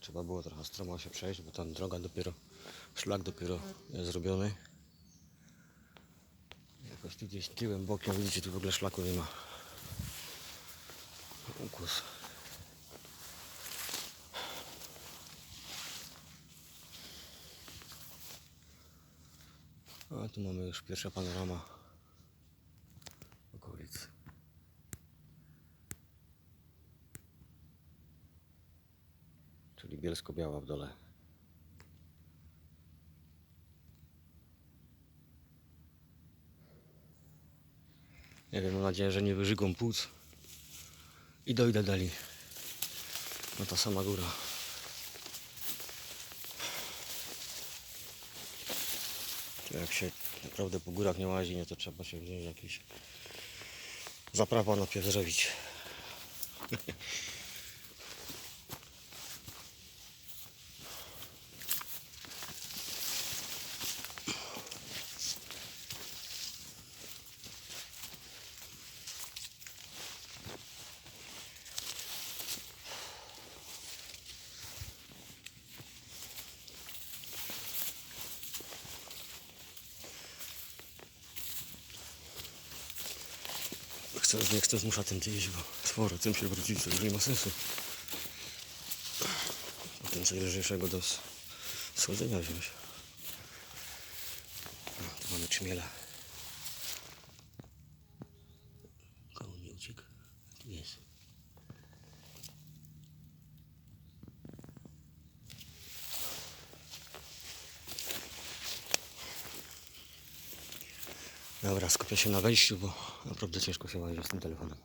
trzeba było trochę stromo się przejść, bo tam droga dopiero, szlak dopiero jest zrobiony. Jakoś tu gdzieś tyłem, bokiem, widzicie, tu w ogóle szlaku nie ma. Ukus. A tu mamy już pierwsza panorama Czyli Bielsko-Biała w dole. Nie wiem, mam nadzieję, że nie wyżygą płuc i dojdę dalej. No ta sama góra. Jak się naprawdę po górach nie łazi, nie, to trzeba się wziąć jakiś zaprawa najpierw zrobić. Chcę, nie chcę zmusza tym iść, bo z powrotem się wrócić, to już nie ma sensu. Potem coś lżejszego do s- schodzenia wziąć. No, tu mamy czmiela. Koło nie uciekł? Tu jest. Dobra, skupię się na wejściu, bo naprawdę ciężko się łazi z tym telefonem.